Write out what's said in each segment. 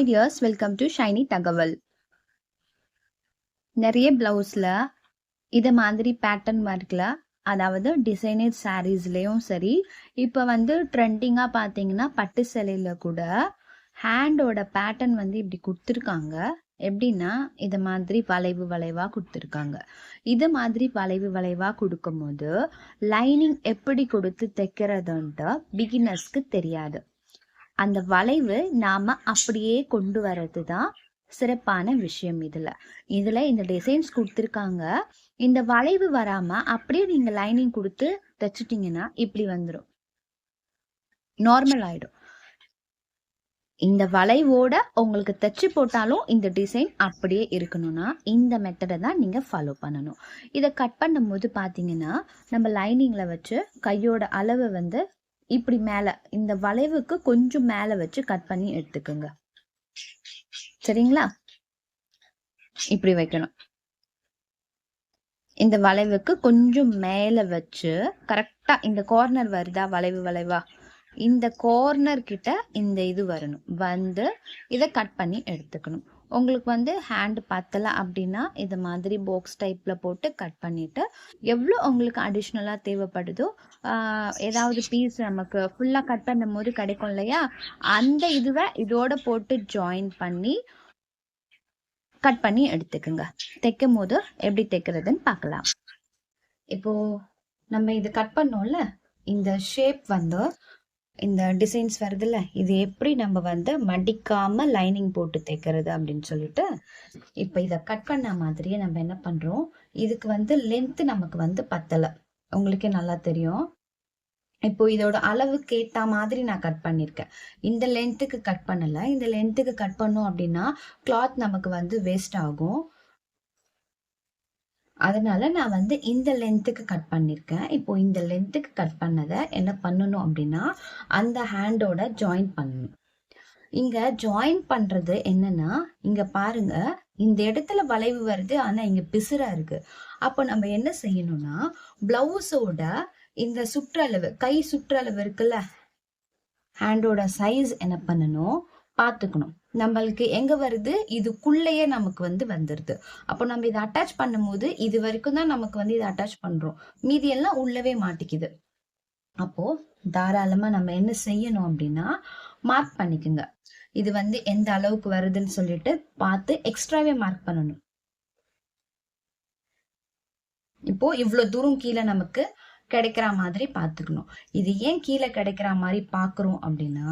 Hi dears welcome to shiny தகவல் நிறைய பிளவுஸில் இது மாதிரி பேட்டர்ன் ஒர்க்கில் அதாவது டிசைனர் சாரீஸ்லேயும் சரி இப்போ வந்து ட்ரெண்டிங்காக பார்த்தீங்கன்னா பட்டு சிலையில் கூட ஹேண்டோட பேட்டர்ன் வந்து இப்படி கொடுத்துருக்காங்க. எப்படின்னா இது மாதிரி வளைவு வளைவாக கொடுத்துருக்காங்க. இது மாதிரி வளைவு வளைவாக கொடுக்கும்போது லைனிங் எப்படி கொடுத்து தைக்கிறதுன்ட்டு பிகினர்ஸ்க்கு தெரியாது. அந்த வளைவு நாம அப்படியே கொண்டு வர்றது தான் சிறப்பான விஷயம் இதுல. இதுல இந்த டிசைன்ஸ் கொடுத்துருக்காங்க. இந்த வளைவு வராம அப்படியே நீங்க லைனிங் கொடுத்து தைச்சிட்டிங்கன்னா இப்படி வந்துடும் நார்மல் ஆயிடும். இந்த வளைவோட உங்களுக்கு தைச்சு போட்டாலும் இந்த டிசைன் அப்படியே இருக்கணும்னா இந்த மெத்தடை தான் நீங்கள் ஃபாலோ பண்ணணும். இதை கட் பண்ணும்போது பார்த்தீங்கன்னா நம்ம லைனிங்கில் வச்சு கையோட அளவை வந்து இப்படி மேலே இந்த வளைவுக்கு கொஞ்சம் மேலே வச்சு கட் பண்ணி எடுத்துக்கோங்க. சரிங்களா? இப்படி வைக்கணும். இந்த வளைவுக்கு கொஞ்சம் மேலே வச்சு கரெக்டாக இந்த கார்னர் வருதா? வளைவு வளைவா? இந்த கார்னர் கிட்ட இந்த இது வரணும். வந்து இதை கட் பண்ணி எடுத்துக்கணும். உங்களுக்கு வந்து ஹேண்ட் பத்தலை அப்படின்னா இது மாதிரி பாக்ஸ் டைப்பில் போட்டு கட் பண்ணிவிட்டு எவ்வளோ உங்களுக்கு அடிஷ்னலாக தேவைப்படுதோ ஏதாவது பீஸ் நமக்கு ஃபுல்லாக கட் பண்ணும் போது கிடைக்கும் இல்லையா? அந்த இதுவை இதோட போட்டு ஜாயின் பண்ணி கட் பண்ணி எடுத்துக்கோங்க. தைக்கும் போது எப்படி தைக்கிறதுன்னு பார்க்கலாம். இப்போ நம்ம இது கட் பண்ணோம்ல? இந்த ஷேப் வந்து இந்த டிசைன்ஸ் வருதுல்ல இது எப்படி நம்ம வந்து மடிக்காம லைனிங் போட்டு தைக்கிறது அப்படின்னு சொல்லிட்டு இப்போ இதை கட் பண்ண மாதிரியே நம்ம என்ன பண்றோம்? இதுக்கு வந்து லென்த் நமக்கு வந்து பத்தலை. உங்களுக்கே நல்லா தெரியும். இப்போ இதோட அளவுக்கு ஏற்ற மாதிரி நான் கட் பண்ணியிருக்கேன் இந்த லென்த்துக்கு கட் பண்ணலை. இந்த லென்த்துக்கு கட் பண்ணோம் அப்படின்னா கிளாத் நமக்கு வந்து வேஸ்ட் ஆகும். அதனால் நான் வந்து இந்த லென்த்துக்கு கட் பண்ணியிருக்கேன் இப்போ இந்த லென்த்துக்கு கட் பண்ணதை என்ன பண்ணணும் அப்படின்னா அந்த ஹேண்டோட ஜாயின் பண்ணணும். இங்கே ஜாயின் பண்ணுறது என்னன்னா இங்கே பாருங்க இந்த இடத்துல வளைவு வருது ஆனால் இங்கே பிசுராக இருக்கு. அப்போ நம்ம என்ன செய்யணும்னா பிளவுஸோட இந்த சுற்றளவு கை சுற்றளவு இருக்குல்ல ஹேண்டோட சைஸ் என்ன பண்ணணும் பார்த்துக்கணும். நம்மளுக்கு எங்கே வருது? இதுக்குள்ளேயே நமக்கு வந்து வந்துடுது அப்போ நம்ம இதை அட்டாச் பண்ணும்போது இது வரைக்கும் தான் நமக்கு வந்து இதை அட்டாச் பண்ணுறோம் மீதி எல்லாம் உள்ளவே மாட்டிக்குது. அப்போ தாராளமாக நம்ம என்ன செய்யணும் அப்படின்னா மார்க் பண்ணிக்கோங்க. இது வந்து எந்த அளவுக்கு வருதுன்னு சொல்லிட்டு பார்த்து எக்ஸ்ட்ராவே மார்க் பண்ணணும். இப்போ இவ்வளவு தூரம் கீழே நமக்கு கிடைக்கிற மாதிரி பார்த்துக்கணும். இது ஏன் கீழே கிடைக்கிற மாதிரி பார்க்குறோம் அப்படின்னா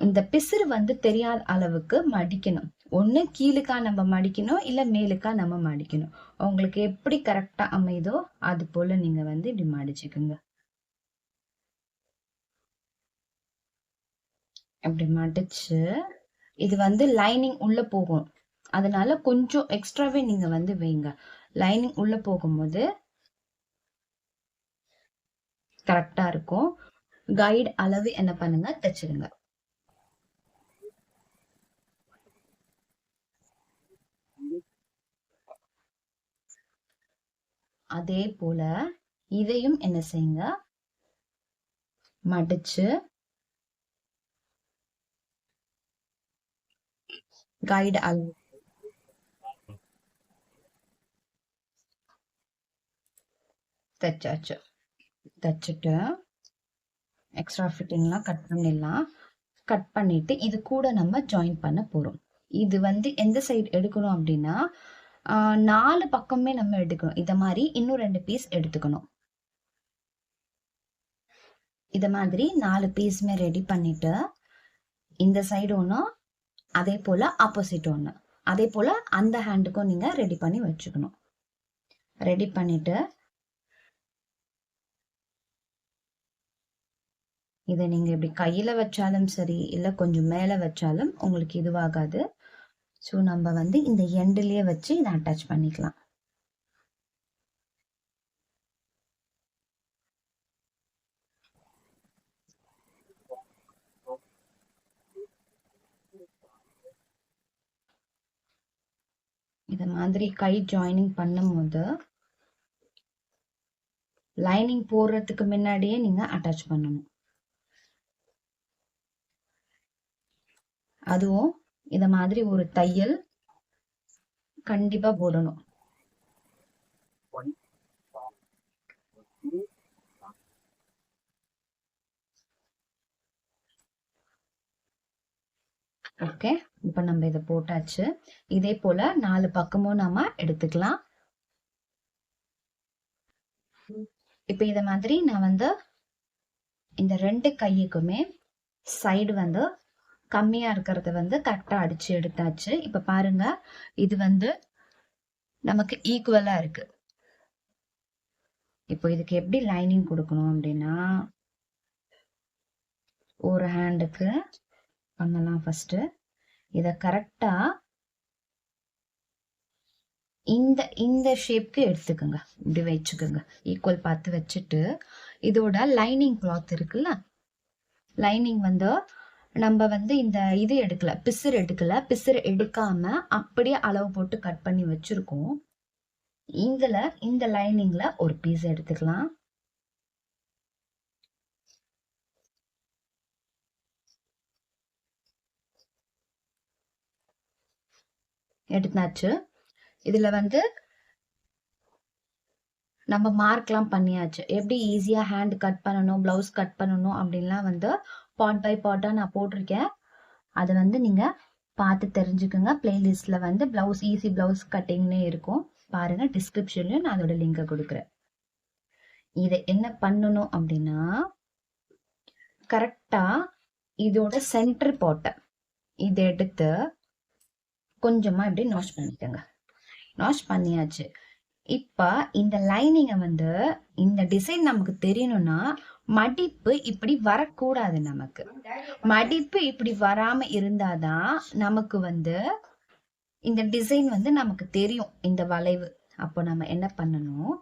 இந்த பிசுறு வந்து தெரியாத அளவுக்கு மடிக்கணும். ஒண்ணு கீழுக்கா நம்ம மடிக்கணும் இல்ல மேலுக்கா நம்ம மடிக்கணும். உங்களுக்கு எப்படி கரெக்டா அமைதோ அது போல நீங்க வந்து இப்படி மடிச்சுக்குங்க. அப்படி மடிச்சு இது வந்து லைனிங் உள்ள போகும். அதனால கொஞ்சம் எக்ஸ்ட்ராவே நீங்க வந்து வைங்க. லைனிங் உள்ள போகும்போது கரெக்டா இருக்கும். கைடு அளவு என்ன பண்ணுங்க? தைச்சிருங்க அதே போல இதையும் என்ன செய்யுங்க? மடிச்சு கைடு அளவு தைச்சாச்சு. தைச்சிட்டு எக்ஸ்ட்ரா ஃபிட்டிங்லாம் கட் பண்ணிடலாம். கட் பண்ணிட்டு இது கூட நம்ம ஜாயின் பண்ண போறோம். இது வந்து எந்த சைடு எடுக்கணும் அப்படின்னா நாலு பக்கமே நம்ம எடுக்கணும். இதை மாதிரி இன்னும் ரெண்டு பீஸ் எடுத்துக்கணும். இதை மாதிரி நாலு பீஸுமே ரெடி பண்ணிட்டு இந்த சைடு ஒன்று அதே போல் ஆப்போசிட் ஒன்று அதே போல் அந்த ஹேண்டுக்கும் நீங்கள் ரெடி பண்ணி வச்சுக்கணும். ரெடி பண்ணிட்டு இதை நீங்கள் இப்படி கையில் வச்சாலும் சரி இல்லை கொஞ்சம் மேலே வச்சாலும் உங்களுக்கு இதுவாகாது. ஸோ நம்ம வந்து இந்த எண்ட்லேயே வச்சு இதை அட்டாச் பண்ணிக்கலாம். இது மாதிரி கை ஜாயினிங் பண்ணும்போது லைனிங் போடுறதுக்கு முன்னாடியே நீங்க அட்டாச் பண்ணணும். அதுவும் இத மாதிரி ஒரு தையல் கண்டிப்பா போடணும். ஓகே இப்ப நம்ம இதை போட்டாச்சு. இதே போல நாலு பக்கமும் நாம எடுத்துக்கலாம். இப்ப இத மாதிரி நான் வந்து இந்த ரெண்டு கையுக்குமே சைடு வந்து கம்மியா இருக்கிறத வந்து கரெக்டா அடிச்சு எடுத்தாச்சு. இப்போ பாருங்க இது வந்து நமக்கு ஈக்குவலா இருக்கு. இப்போ இதுக்கு எப்படி லைனிங் கொடுக்கணும் அப்படின்னா ஒரு ஹேண்டுக்கு பண்ணலாம் ஃபஸ்ட்டு இதை கரெக்டா இந்த இந்த ஷேப்க்கு எடுத்துக்கோங்க. இப்படி வச்சுக்கோங்க. ஈக்குவல் பார்த்து வச்சுட்டு இதோட லைனிங் கிளாத் இருக்குல்ல? லைனிங் வந்து நம்ம வந்து இந்த இது எடுக்கல பிசுறு எடுக்கல பிசுறு எடுக்காம அப்படியே அளவு போட்டு கட் பண்ணி வச்சிருக்கோம். இதுல இந்த லைனிங்ல ஒரு பீஸ் எடுத்துக்கலாம். எடுத்தாச்சு. இதுல வந்து நம்ம மார்க்லாம் பண்ணியாச்சு. எப்படி ஈஸியாக ஹேண்ட் கட் பண்ணணும் பிளவுஸ் கட் பண்ணணும் அப்படின்லாம் வந்து பாட் பை பாட்டா நான் போட்டிருக்கேன். அதை வந்து நீங்க பார்த்து தெரிஞ்சுக்கோங்க. பிளேலிஸ்ட்ல வந்து ப்ளவுஸ் ஈஸி ப்ளவுஸ் கட்டிங்னே இருக்கும். பாருங்க டிஸ்கிரிப்ஷன்லயும் நான் அதோட லிங்கை கொடுக்குறேன். இதை என்ன பண்ணணும் அப்படின்னா கரெக்டா இதோட சென்டர் போட்டை இதை எடுத்து கொஞ்சமா இப்படி நாஷ் பண்ணிக்கோங்க. நாஷ் பண்ணியாச்சு. இப்ப இந்த லைனிங்கை வந்து இந்த டிசைன் நமக்கு தெரியணும்னா மடிப்பு இப்படி வரக்கூடாது நமக்கு. மடிப்பு இப்படி வராம இருந்தாதான் நமக்கு வந்து இந்த டிசைன் வந்து நமக்கு தெரியும் இந்த வளைவு. அப்போ நம்ம என்ன பண்ணணும்?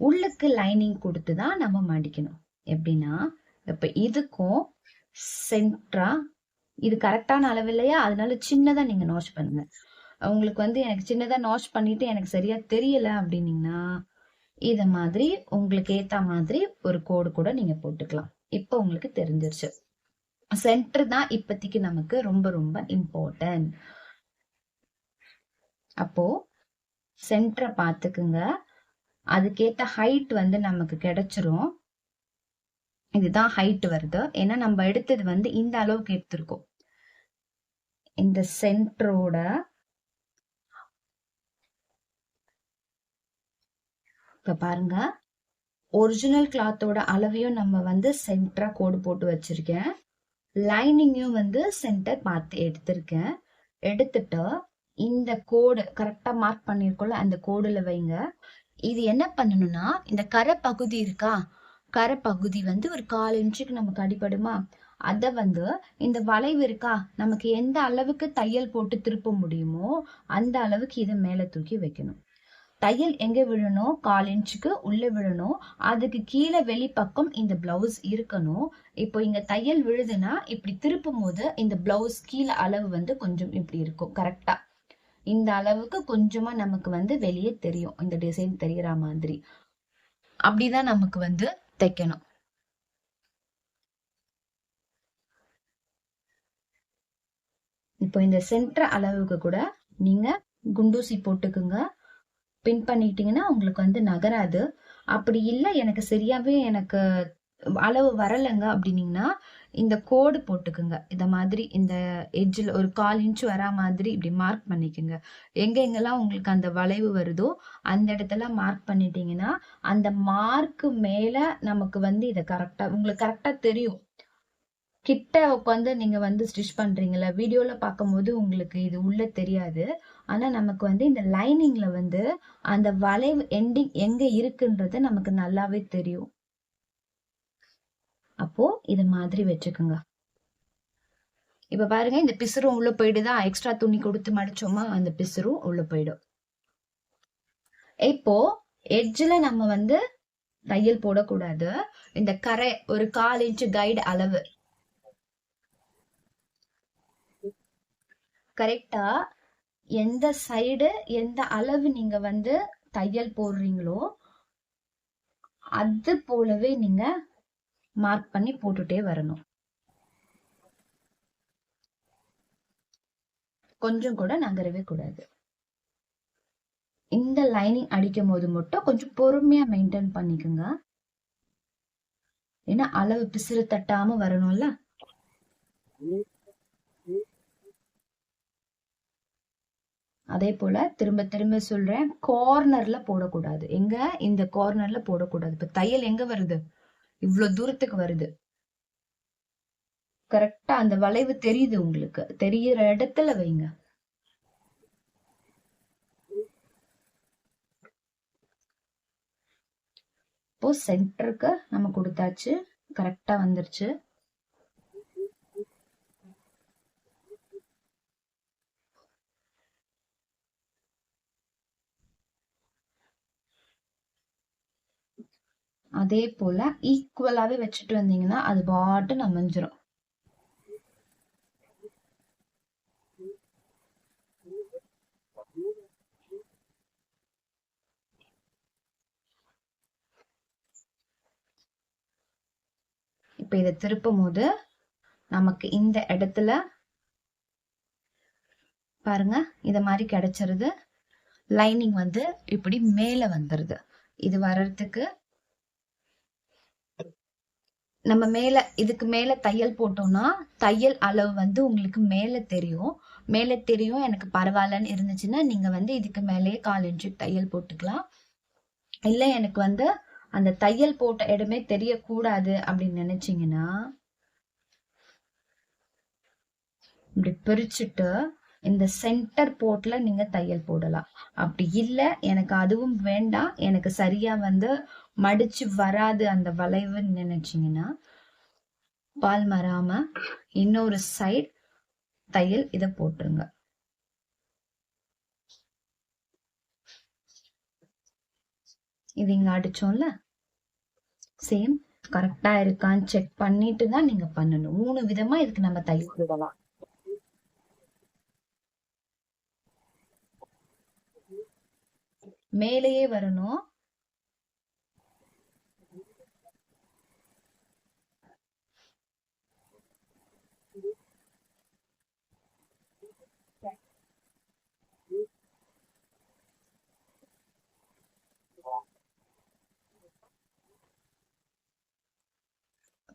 உள்ளுக்கு லைனிங் கொடுத்து தான் நம்ம மடிக்கணும். எப்படின்னா இப்ப இதுக்கும் சென்ட்ரா இது கரெக்டான அளவு இல்லையா? அதனால சின்னதா நீங்க நோஷ் பண்ணுங்க. உங்களுக்கு வந்து எனக்கு சின்னதா நாஷ் பண்ணிட்டு எனக்கு சரியா தெரியல அப்படின்னீங்கன்னா இத மாதிரி உங்களுக்கு ஏத்த மாதிரி ஒரு கோடு கூட நீங்க போட்டுக்கலாம். இப்ப உங்களுக்கு தெரிஞ்சிருச்சு. சென்டர் தான் இப்போதைக்கு நமக்கு ரொம்ப ரொம்ப இம்பார்ட்டன்ட் அப்போ சென்டரை பார்த்துக்குங்க அதுக்கேத்த ஹைட் வந்து நமக்கு கிடைச்சிரும். இதுதான் ஹைட் வருது. ஏன்னா நம்ம எடுத்தது வந்து இந்த அளவுக்கு எடுத்திருக்கோம். இந்த சென்டரோட இப்ப பாருங்க. ஒரிஜினல் கிளாத்தோட அளவையும் நம்ம வந்து சென்டரா கோடு போட்டு வச்சிருக்கேன். லைனிங்கும் வந்து சென்டர் பார்த்து எடுத்திருக்கேன். எடுத்துட்டு இந்த கோடு கரெக்டா மார்க் பண்ணிருக்கோம்ல அந்த கோடுல வைங்க. இது என்ன பண்ணணும்னா இந்த கரை பகுதி இருக்கா? கரை பகுதி வந்து ஒரு கால் இன்ச்சுக்கு நமக்கு அடிபடுமா? அத வந்து இந்த வளைவு இருக்கா? நமக்கு எந்த அளவுக்கு தையல் போட்டு திருப்ப முடியுமோ அந்த அளவுக்கு இதை மேல தூக்கி வைக்கணும். தையல் எங்கே விழணும்? கால் இன்ச்சுக்கு உள்ளே விழணும். அதுக்கு கீழே வெளிப்பக்கம் இந்த பிளவுஸ் இருக்கணும். இப்போ இங்கே தையல் விழுதுன்னா இப்படி திருப்பும் போது இந்த பிளவுஸ் கீழே அளவு வந்து கொஞ்சம் இப்படி இருக்கும். கரெக்டாக இந்த அளவுக்கு கொஞ்சமாக நமக்கு வந்து வெளியே தெரியும். இந்த டிசைன் தெரியற மாதிரி. அப்படிதான் நமக்கு வந்து தைக்கணும். இப்போ இந்த சென்டர் அளவுக்கு கூட நீங்க குண்டூசி போட்டுக்குங்க. பின் பண்ணிட்டீங்கன்னா உங்களுக்கு வந்து நகராது. அப்படி இல்லை எனக்கு சரியாவே எனக்கு அளவு வரலைங்க அப்படின்னீங்கன்னா இந்த கோடு போட்டுக்குங்க. இந்த மாதிரி இந்த எட்ஜில் ஒரு கால் இன்ச் வரா மாதிரி இப்படி மார்க் பண்ணிக்கோங்க. எங்கெங்கெல்லாம் உங்களுக்கு அந்த வளைவு வருதோ அந்த இடத்துல மார்க் பண்ணிட்டீங்கன்னா அந்த மார்க்கு மேலே நமக்கு வந்து இதை கரெக்டாக உங்களுக்கு கரெக்டாக தெரியும். கிட்ட உட்காந்து நீங்கள் வந்து ஸ்டிச் பண்ணுறீங்களா வீடியோவில் பார்க்கும்போது உங்களுக்கு இது உள்ள தெரியாது. ஆனால் நமக்கு வந்து இந்த லைனிங்கில் வந்து அந்த வளைவு எண்டிங் எங்கே இருக்குன்றது நமக்கு நல்லாவே தெரியும். அப்போ இது மாதிரி வச்சுக்கோங்க. இப்ப பாருங்க இந்த பிசுரும் உள்ள போயிடுதான் எக்ஸ்ட்ரா துணி கொடுத்து மடிச்சோமா? அந்த பிசுரும் உள்ள போயிடும். இப்போ எட்ஜில் நம்ம வந்து தையல் போடக்கூடாது. இந்த கரை ஒரு கால் இன்ச்சு கைடு அளவு. கரெக்டா எந்த சைடு எந்த அளவு நீங்க வந்து தையல் போடுறீங்களோ அது போலவே நீங்க மார்க் பண்ணி போட்டுட்டே வரணும். கொஞ்சம் கூட நகரவே கூடாது. இந்த லைனிங் அடிக்கும் போது மட்டும் கொஞ்சம் பொறுமையா மெயின்டைன் பண்ணிக்கோங்க. ஏன்னா அளவு பிசிறு தட்டாம வரணும்ல. அதே போல திரும்ப திரும்ப சொல்றேன் கார்னர்ல போடக்கூடாது. எங்க? இந்த கார்னர்ல போடக்கூடாது. இப்ப தையல் எங்க வருது? இவ்வளவு தூரத்துக்கு வருது. கரெக்டா அந்த வளைவு தெரியுது உங்களுக்கு. தெரியிற இடத்துல வைங்க. இப்போ சென்டருக்கு நம்ம கொடுத்தாச்சு. கரெக்டா வந்துருச்சு. அதே போல ஈக்குவலாவே வச்சுட்டு வந்தீங்கன்னா அது பாட்டு நமஞ்சிரும் இப்ப இதை திருப்பும் போது நமக்கு இந்த இடத்துல பாருங்க இத மாதிரி கிடைச்சிருது. லைனிங் வந்து இப்படி மேல வந்துருது. இது வர்றதுக்கு நம்ம மேலே இதுக்கு மேலே தையல் போட்டோம்னா தையல் அளவு வந்து உங்களுக்கு மேல தெரியும். மேலே தெரியும் எனக்கு பரவாயில்லன்னு இருந்துச்சுன்னா நீங்க வந்து இதுக்கு மேலேயே கால் இன்ச்சு தையல் போட்டுக்கலாம். இல்ல எனக்கு வந்து அந்த தையல் போட்ட இடமே தெரியக்கூடாது அப்படின்னு நினைச்சீங்கன்னா இப்படி பிரிச்சுட்டு இந்த சென்டர் போர்ட்ல நீங்க தையல் போடலாம். அப்படி இல்ல எனக்கு அதுவும் வேண்டாம். எனக்கு சரியா வந்து மடிச்சு வராது அந்த வளைவுன்னு நினைச்சீங்கன்னா பால் மறாம இன்னொரு சைட் தையல் இத போட்டுருங்க. இது இங்க அடிச்சோம்ல? சேம் கரெக்டா இருக்கான்னு செக் பண்ணிட்டு தான் நீங்க பண்ணணும். மூணு விதமா இதுக்கு நம்ம தையல் விடலாம் மேலேயே வரணும்.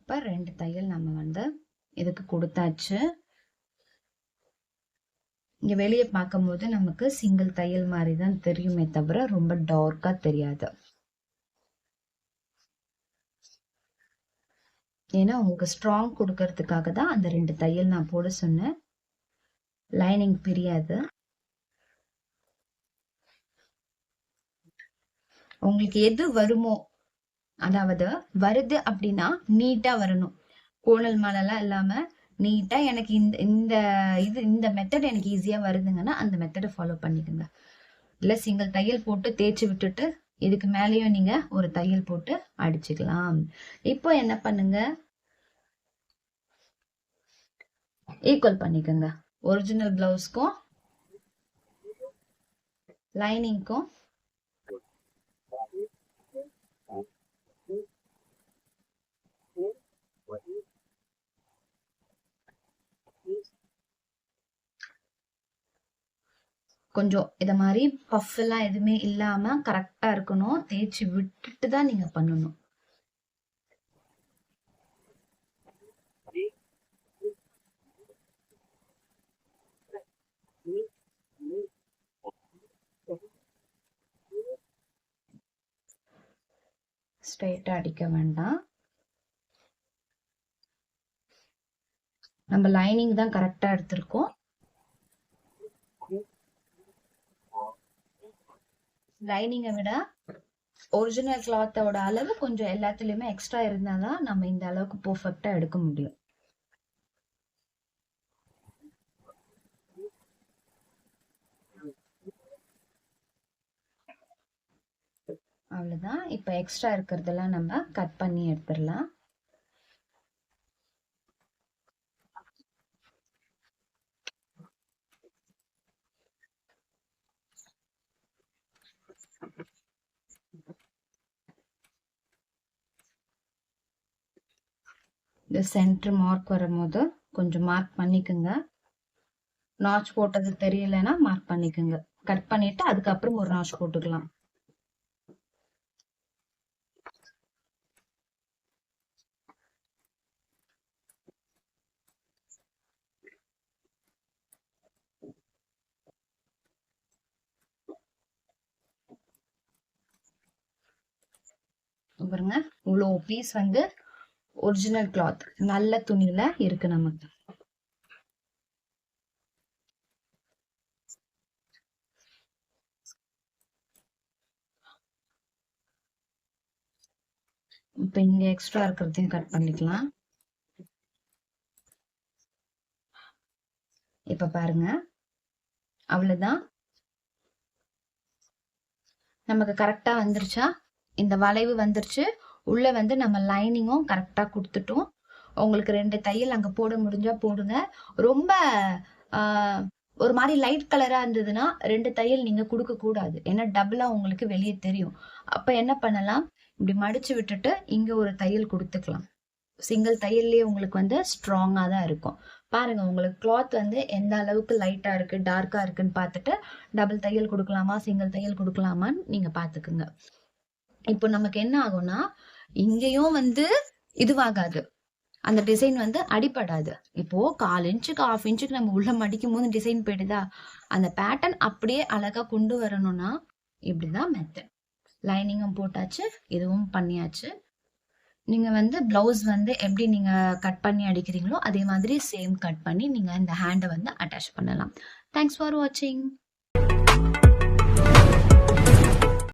அப்ப ரெண்டு தையல் நம்ம வந்து இதுக்கு கொடுத்தாச்சு. இங்க வெளியே பார்க்கும்போது நமக்கு சிங்கிள் தையல் மாதிரி தான் தெரியுமே தவிர ரொம்ப டார்க்கா தெரியாது. ஏன்னா உங்களுக்கு ஸ்ட்ராங் கொடுக்கறதுக்காக தான் அந்த ரெண்டு தையல் நான் போட சொன்னேன். லைனிங் பிரியாது. உங்களுக்கு எது வருமோ அதாவது வருது அப்படின்னா நீட்டா வரணும். கோணல் மாலெல்லாம் இல்லாம நீட்டா எனக்கு இந்த இந்த இது இந்த மெத்தட் எனக்கு ஈஸியா வருதுங்கன்னா அந்த மெத்தடை ஃபாலோ பண்ணிக்கோங்க. இல்ல சிங்கிள் தையல் போட்டு தேய்ச்சி விட்டுட்டு இதுக்கு மேலேயும் நீங்க ஒரு தையல் போட்டு அடிச்சுக்கலாம். இப்போ என்ன பண்ணுங்க? ஈக்குவல் பண்ணிக்கோங்க. ஒரிஜினல் பிளவுஸ்க்கும் லைனிங்க்கும் கொஞ்சம் இதை மாதிரி பஃப் எல்லாம் எதுவுமே இல்லாம கரெக்டா இருக்கணும். தேய்ச்சி விட்டுட்டு தான் நீங்க பண்ணணும். ஸ்ட்ரைட்டாக அடிக்க வேண்டாம். நம்ம லைனிங் தான் கரெக்டாக எடுத்திருக்கோம். லைனிங்கை விட ஒரிஜினல் கிளாத்தோட அளவு கொஞ்சம் எல்லாத்துலயுமே எக்ஸ்ட்ரா இருந்தாதான் நம்ம இந்த அளவுக்கு பெர்ஃபெக்டா எடுக்க முடியும். அவ்வளோதான் இப்போ எக்ஸ்ட்ரா இருக்கிறதெல்லாம் நம்ம கட் பண்ணி எடுத்துடலாம். இந்த சென்டர் மார்க் வரும்போது கொஞ்சம் மார்க் பண்ணிக்கோங்க. நாச் போட்டது தெரியலன்னா மார்க் பண்ணிக்கோங்க. கட் பண்ணிட்டு அதுக்கப்புறம் ஒரு நாச் போட்டுக்கலாம். பாருங்க இவ்வளோ பீஸ் வந்து ஒரிஜினல் கிளாத் நல்ல துணியில இருக்கு நமக்கு. இப்ப இங்க எக்ஸ்ட்ரா இருக்கிறதையும் கட் பண்ணிக்கலாம். இப்ப பாருங்க. அவ்வளவுதான். நமக்கு கரெக்டா வந்துருச்சா? இந்த வளைவு வந்துருச்சு. உள்ளே வந்து நம்ம லைனிங்கும் கரெக்டாக கொடுத்துட்டோம். உங்களுக்கு ரெண்டு தையல் அங்கே போட முடிஞ்சால் போடுங்க. ரொம்ப ஆஹ், ஒரு மாதிரி லைட் கலராக இருந்ததுன்னா ரெண்டு தையல் நீங்கள் கொடுக்கக்கூடாது ஏன்னா டபுளாக உங்களுக்கு வெளியே தெரியும். அப்போ என்ன பண்ணலாம்? இப்படி மடிச்சு விட்டுட்டு இங்கே ஒரு தையல் கொடுத்துக்கலாம். சிங்கிள் தையல்லே உங்களுக்கு வந்து ஸ்ட்ராங்கா தான் இருக்கும். பாருங்க உங்களுக்கு கிளாத் வந்து எந்த அளவுக்கு லைட்டாக இருக்கு டார்க்காக இருக்குன்னு பார்த்துட்டு டபுள் தையல் கொடுக்கலாமா சிங்கிள் தையல் கொடுக்கலாமான்னு நீங்கள் பார்த்துக்குங்க. இப்போ நமக்கு என்ன ஆகும்னா இங்கேயும் வந்து இதுவாகாது. அந்த டிசைன் வந்து அடிபடாது. இப்போ கால் இன்ச்சுக்கு ஆஃப் இன்ச்சுக்கு நம்ம உள்ள மடிக்கும் போது டிசைன் போயிடுதா? அந்த பேட்டர்ன் அப்படியே அழகா கொண்டு வரணும்னா இப்படிதான் மெத்தட் லைனிங்கும் போட்டாச்சு இதுவும் பண்ணியாச்சு. நீங்க வந்து பிளவுஸ் வந்து எப்படி நீங்க கட் பண்ணி அடிக்கிறீங்களோ அதே மாதிரி சேம் கட் பண்ணி நீங்க இந்த ஹேண்டை வந்து அட்டாச் பண்ணலாம். தேங்க்ஸ் ஃபார் வாட்சிங்